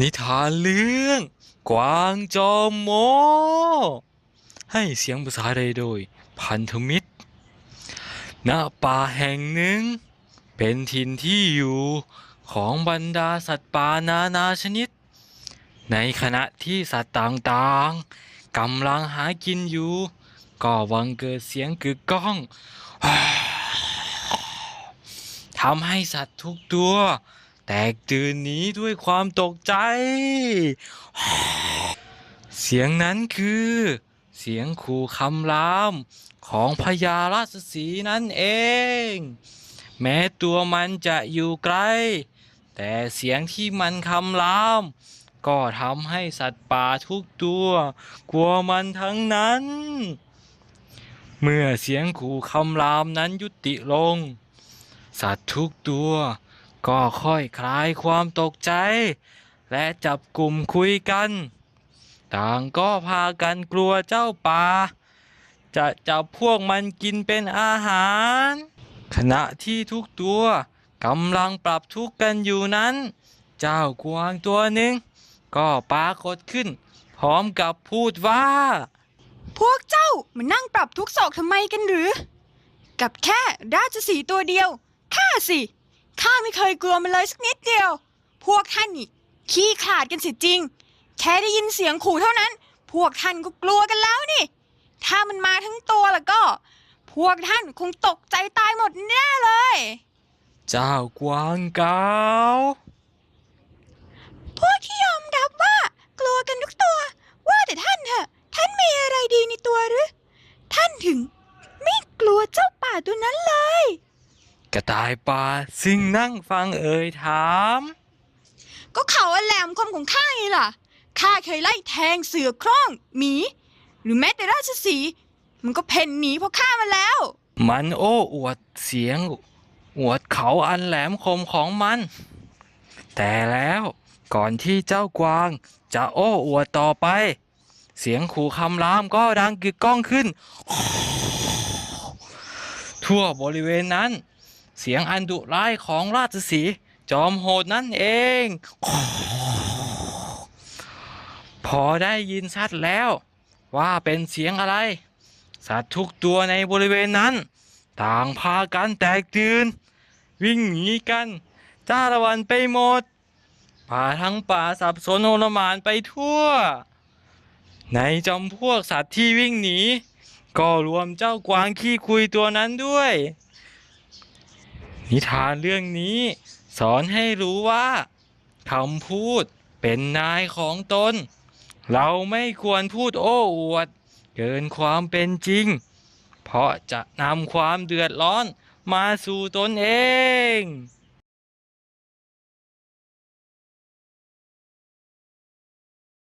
นิทานเรื่อง กวางจอมโม ให้เสียงภาษาไทยโดย พันธมิตร ณ ป่าแห่งหนึ่ง เป็นถิ่นที่อยู่ของบรรดาสัตว์ป่านานาชนิด ในขณะที่สัตว์ต่างๆกำลังหากินอยู่ ก็วังเกิดเสียงกึกก้องทำให้สัตว์ทุกตัว แตกตื่นหนีด้วยความตกใจ เสียงนั้นคือ เสียงขู่คำราม ของพญาราชสีนั่นเอง แม้ตัวมันจะอยู่ไกล แต่เสียงที่มันคำราม ก็ทำให้สัตว์ป่าทุกตัว กลัวมันทั้งนั้น เมื่อเสียงขู่คำรามนั้นยุติลง สัตว์ทุกตัว ก็ค่อยคลายความตกใจ และจับกลุ่มคุยกัน ต่างก็พากันกลัวเจ้าป่า จะจับพวกมันกินเป็นอาหาร ขณะที่ทุกตัวกำลังปรับทุกข์กันอยู่นั้น เจ้ากวางตัวหนึ่งก็ปรากฏขึ้น พร้อมกับพูดว่า พวกเจ้ามานั่งปรับทุกข์โศกทำไมกันหรือ กับแค่ราชสีตัวเดียวข้าสิ ข้าไม่เคยกลัวมันเลยสักนิดเดียว พวกท่านนี่ขี้ขลาดกันเสิจริง แค่ได้ยินเสียงขู่เท่านั้น พวกท่านก็กลัวกันแล้วนี่ ถ้ามันมาทั้งตัวแล้วก็ พวกท่านคงตกใจตายหมดแน่เลย เจ้ากวางเกาพวกที่ยอมรับว่ากลัวกันทุกตัว ว่าแต่ท่านเถอะท่านมีอะไรดีในตัวหรือ ท่านถึง ไม่กลัวเจ้าป่าตัวนั้นเลย กระต่ายป่าซึ่งนั่งฟังเอ่ยถาม ก็เขาอันแหลมคมของข้าไงล่ะ ข้าเคยไล่แทงเสือคร่องหมี หรือแม้แต่ราชสีห์มันก็เพ่นหนีเพราะข้ามาแล้ว มันโอ้อวดเสียง อวดเขาอันแหลมคมของมัน แต่แล้วก่อนที่เจ้ากวาง จะโอ้อวดต่อไป เสียงขู่คำรามก็ดังกึกก้องขึ้น ทั่วบริเวณนั้น เสียงอันดุร้ายของราชสีจอมโหดนั่นเอง พอได้ยินชัดแล้วว่าเป็นเสียงอะไร สัตว์ทุกตัวในบริเวณนั้น ต่างพากันแตกตื่น วิ่งหนีกันจ้าละวันไปหมด ป่าทั้งป่าสับสนโอลหมานไปทั่ว ในจำพวกสัตว์ที่วิ่งหนี ก็รวมเจ้ากวางขี้คุยตัวนั้นด้วย นิทานเรื่องนี้สอนให้รู้ว่าคำพูดเป็นนายของตน เราไม่ควรพูดโอ้อวด เกินความเป็นจริง เพราะจะนำความเดือดร้อนมาสู่ตนเอง